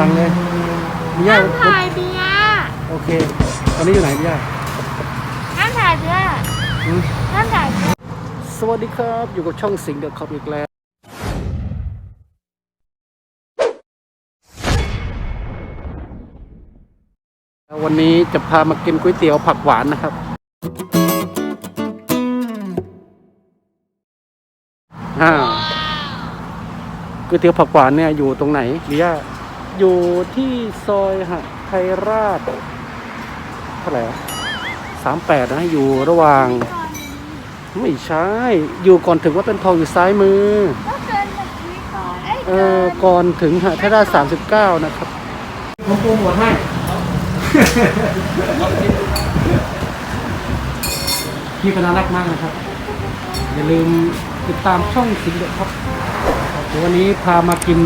สั่งเลยพี่ย่าห้ามถ่ายเบียร์โอเค ตอนนี้อยู่ไหนพี่ย่าห้ามถ่ายเบียร์อืมห้ามถ่ายเบียร์สวัสดีครับ อยู่กับช่องสิงห์เดอะคอปอีกแล้ว วันนี้จะพามากินก๋วยเตี๋ยวผักหวานนะครับ อ่า ก๋วยเตี๋ยวผักหวานเนี่ยอยู่ตรงไหนหรือย่า อยู่ที่ซอยหะไทยราชเท่าไหร่สามแปดนะ อยู่ระหว่าง ไม่ใช่ อยู่ก่อนถึงวัดเป็นทองอยู่ซ้ายมือ ก็เกินแบบนี้ก่อนเอ้ยเออก่อนถึงหะไทยราชสามสิบเก้านะครับ ผมโปรโมทให้ พี่ก็น่ารักมากนะครับ อย่าลืมติดตามช่องสิงเด็กครับเดี๋ยววันนี้พามากิน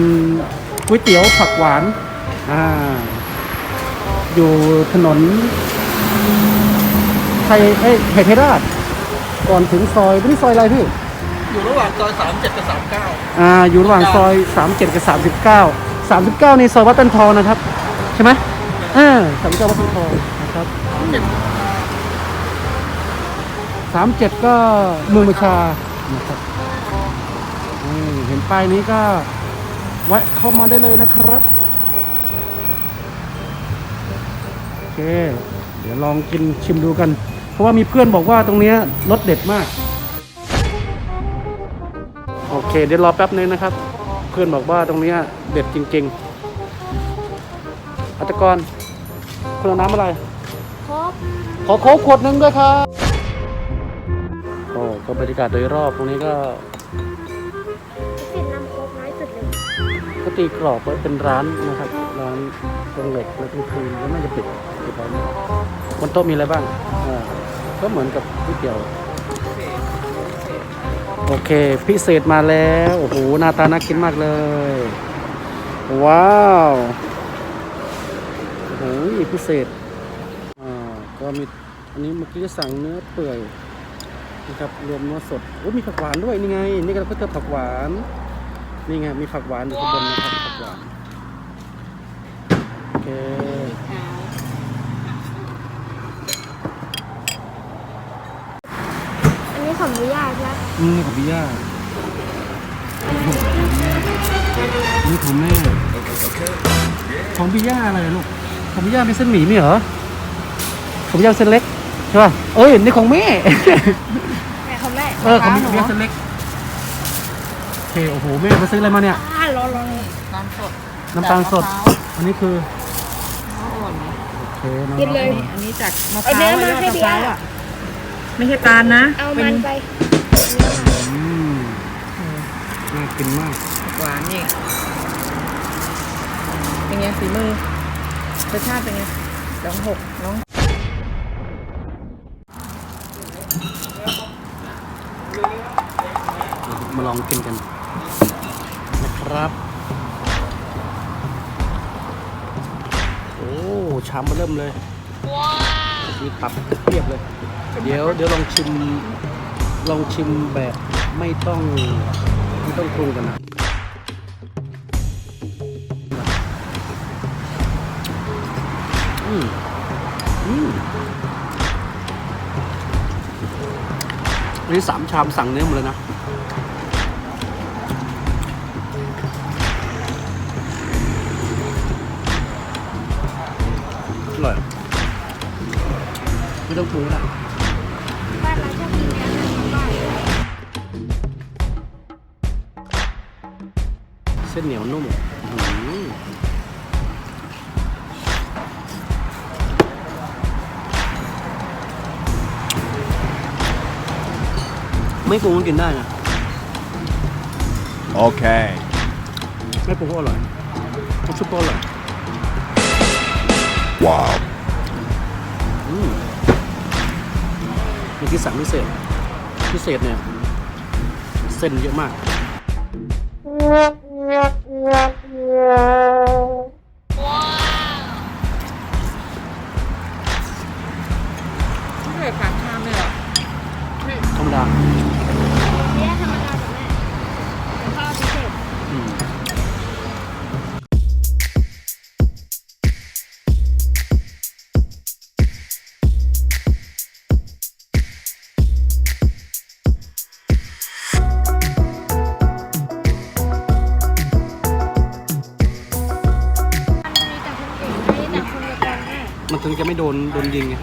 ก๋วยเตี๋ยวผักหวานอ่าอยู่ถนนไทยเอ้ยไทยเทราช ก่อนถึงซอยนี่ซอยอะไรพี่ อยู่ระหว่างซอยสามเจ็ดกับสามเก้าอ่า อยู่ระหว่างซอย 37 กับ 39 39นี่ซอยวัดตันทองนะครับ ใช่ไหมเอ่า39วัดตันทองนะครับ37ก็เมืองประชานะครับนี่เห็นป้ายนี้ก็ แวะเข้ามาได้เลยนะครับ โอเค เดี๋ยวลองกินชิมดูกัน เพราะว่ามีเพื่อนบอกว่าตรงเนี้ยรสเด็ดมาก โอเค เดี๋ยวรอแป๊บนึงนะครับ เพื่อนบอกว่าตรงเนี้ยเด็ดจริง ๆ อัตกรคุณเอาน้ำอะไรครบขอโค้กขวดหนึ่งด้วยครับโอ้ก็บรรยากาศโดยรอบตรงนี้ก็ ก็ตีกรอบไว้เป็นร้านนะครับ ร้านตรงเหล็กแล้วกลางคืนก็น่าจะปิดปิดร้านนี้บนโต๊ะมีอะไรบ้างอ่าก็เหมือนกับก๋วยเตี๋ยวโอเค พิเศษมาแล้วโอ้โหหน้าตาน่ากินมากเลย ว้าวโอ้โหพิเศษอ่าก็มีอันนี้เมื่อกี้สั่งเนื้อเปื่อยนะครับรวมเนื้อสดโอ้มีผักหวานด้วยนี่ไง นี่ก็เจอผักหวาน นี่ไงมีผักหวานอยู่ข้างบนนะครับผักหวานโอเคอันนี้ของวิยาใช่ไหมอืมนี่ของพี่ย่านี่ของแม่ของพี่ย่าอะไรลูกของพี่ย่าเป็นเส้นหมี่ไม่เหรอของพี่ย่าเส้นเล็กใช่ป่ะเอ้ยนี่ของแม่ แม่ของแม่เออของพี่ย่าเส้นเล็กโอ เคโอ้โหแม่ไปซื้ออะไรมาเนี่ย อ่าร้อนร้อนน้ำสดน้ำตาลสด อันนี้คืออ่อนโอเคน้องกินเลย อันนี้จากมะพเอาร้าวเนื้อมาให้ยอดเบีมะยพร้าวร์อะไม่ใช่ตาลนะเอาเป็มันนไปอืมน่ากินมากหวานนี่เป็นไงฝีมือรสชาติเป็นไงสองหกน้องมาลองกินกัน นะครับ โอ้ชามมาเริ่มเลยมีตับเทียบเลย เดี๋ยวเดี๋ยวลองชิม ลองชิมแบบไม่ต้องไม่ต้องปรุงกันนะอืมอืมนนี้สามชามสั่งเนื้อหมดเลยนะ ร่อยไม่ต้องปรุงก็ได้บ้านเราชอบกินเนื้อทั้งบ้านเส้นเหนียวนุ่มอื้อหือไม่ปรุงก็กินได้นะ Okay. ไม่ปรุงก็อร่อยน้ำซุปก็อร่อย Wow. อืมเมื่อกี้สั่งพิเศษ พิเศษเนี่ย เส้นเยอะมาก ไม่เคยฝากชามเลยเหรอธรรมดาเบียร์ธรรมดาแบบแม่แล้วก็พิเศษอืม ถึงจะไม่โดนโดนยิงไง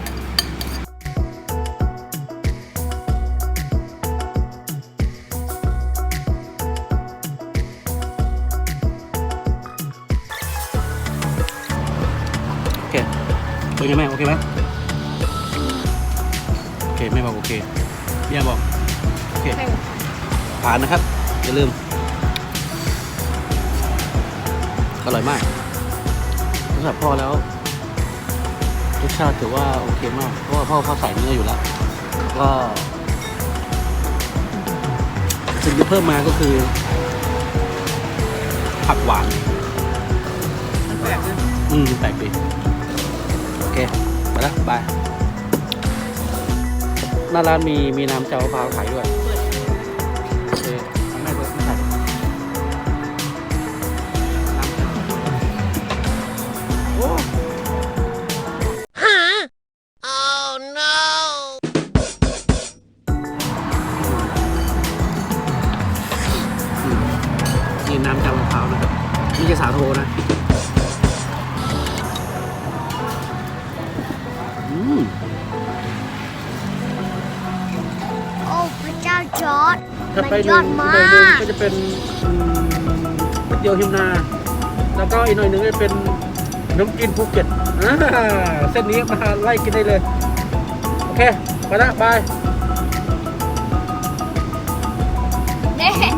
โอเคเป็นไงแม่โอเคไหมโอเคแม่บอกโอเคพี่ยาบอกโอเคผ่านนะครับอย่าลืมอร่อยมากสำหรับพ่อแล้ว รสชาติถือว่าโอเคมาก เพราะว่าพ่อเขาใส่เนื้ออยู่แล้ว ก็สิ่งที่เพิ่มมาก็คือ ผักหวาน มันแปลกนะอืมแปลกดีโอเคไปแล้วบายหน้าร้านมีมีน้ำเจ้ามะพร้าวขายด้วย นี่จะสาวโทนะอืมโอ้พระเจ้าจอร์ดถัไปหยนึ่องดมาหน่งกก็จะเป็นอืมยเตี๋ยวหิมนา แล้วก็อีกหน่อยหนึงจะเป็นน้ำกินภูเก็ตเส้นนี้มาไล่กินได้เลย โอเค ไปละบาย เด้